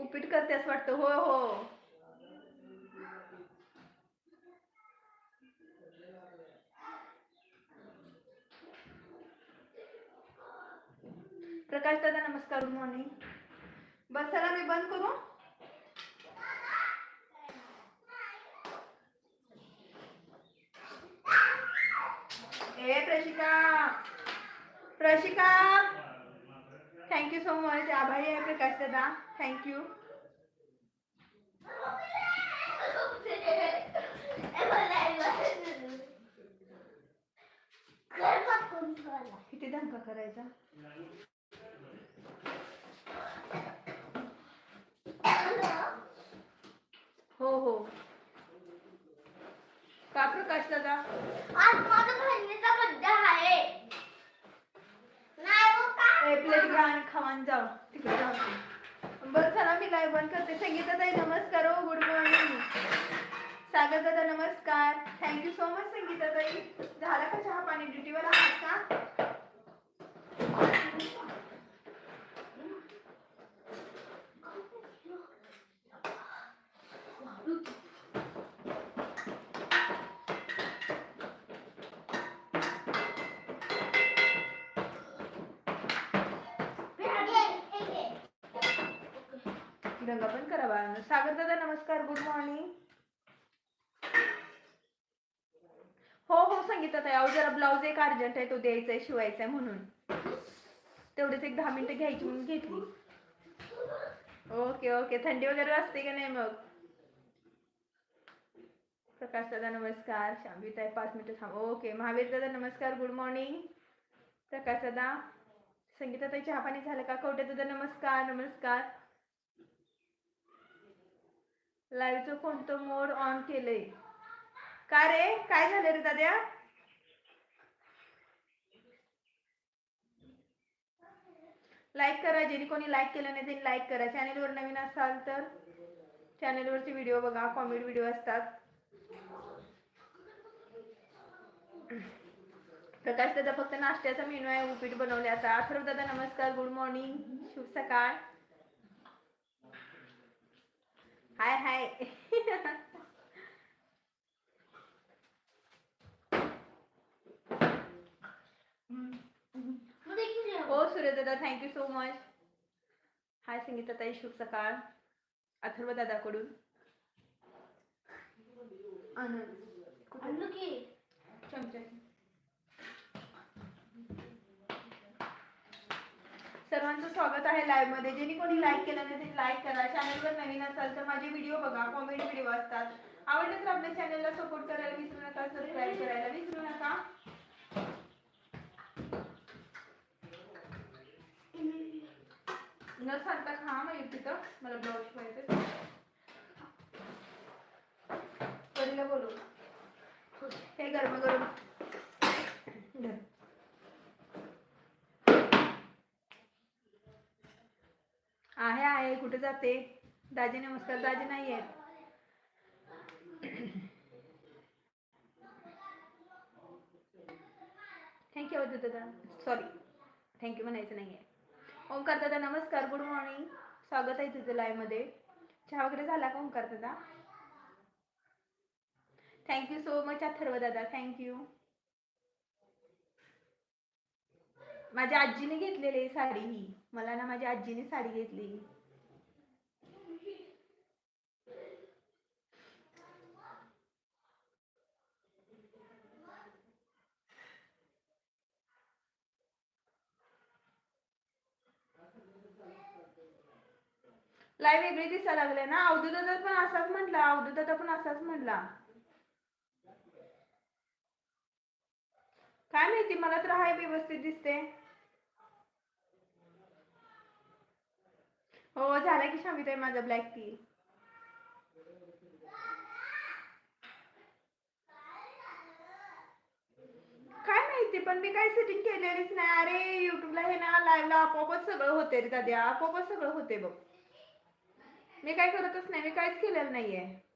उपीट असं वाटतं. हो हो. प्रकाश दादा नमस्कार गुड मॉर्निंग बस चला मी बंद करू. ए Prashika. Prashika. Thank you so much आभारी आहे प्रकाश थँक्यू किती धमका करायचा? हो हो. का प्रकाश दादा आज माझ्या बहिणीचा बर्थडे आहे नाही हो प्लेट घ्या आणि खावान जाऊ तिकडे जाऊ बरं चला मी लाईव्ह बंद करते. संगीता ताई नमस्कार हो गुड मॉर्निंग सागर दादा नमस्कार थँक्यू सो मच संगीता ताई. झाला का चहा पाणी? ड्युटीवर आहात का? दंगा पण करा बाळांनो सागर दादा नमस्कार गुड मॉर्निंग हो हो संगीता ताई अहो जरा ब्लाऊज एक अर्जंट आहे तो द्यायचा आहे शिवायचा आहे म्हणून. तेवढेच एक दहा मिनिटं घ्यायची म्हणून घेतली. Okay okay. थंडी वगैरे असते का नाही मग? प्रकाश दादा नमस्कार. शांवी ताई पाच मिनिटं थांब. ओके. महावीर दादा नमस्कार गुड मॉर्निंग प्रकाश दादा संगीता ताई चहा पाणी झालं का? कवटे दादा नमस्कार नमस्कार. लाईव्हचं कोणतं मोड ऑन केलंय? का रे? काय झालं रे दाद्या? लाईक करा ज्यांनी कोणी लाईक केलं नाही त्यांनी लाईक करा. चॅनेलवर नवीन असाल तर चॅनेलवरचे व्हिडिओ बघा कॉमेडी व्हिडिओ असतात. प्रकाश दादा फक्त नाश्त्याचा मेनू आहे उपीट बनवले आता. अथर्व दादा नमस्कार गुड मॉर्निंग शुभ सकाळ. Hi hi. हो सूर्य दादा thank you so much hi Sangeeta ताई शुभ सकाळ. अथर्व दादाकडून. आनंद? चमचा सर्वांचं स्वागत आहे लाईव्हमध्ये. ज्यांनी कोणी लाईक केलं नाही त्यांनी लाईक करा. चॅनलवर नवीन असाल तर माझे व्हिडिओ बघा. कॉमेडी व्हिडिओ असतात. आवडलं तर आपल्या चॅनलला सपोर्ट करायला विसरू नका. सबस्क्राईब करायला विसरू नका. न सांगता खा मग तिथं मला ब्लाऊज पाहिजे परीला बोलू हे गरम गरम. आहे कुठे जाते? दाजी नमस्कार दाजी नाही थँक्यू दादा. सॉरी थँक्यू म्हणायचं नाही आहे ओंकार दादा नमस्कार. गुड मॉर्निंग स्वागत आहे तुझं लाईव्हमध्ये चहा वगैरे झाला का ओंकार दादा? थँक्यू सो मच अथर्व दादा. थँक्यू माझ्या आजीने घेतलेली आहे साडी ही. मला ना माझ्या आजीने साडी घेतली. लाईव्ह वेगळी दिसायला लागले ना. अवधूदादा पण असाच म्हटला. अवधूदादा पण असाच म्हटला. काय माहिती मला तर हाय व्यवस्थित दिसते. हो झाला की शामिताई माझा ब्लॅक टी काय माहिती पण मी काय सेटिंग केलेलीच नाही. अरे युट्यूबला हे ना लाईव्हला आपोआपच सगळं होते रे दादी. आपोआपच सगळं होते बघ. मी काय करतच नाही मी काहीच केलेलं नाहीये.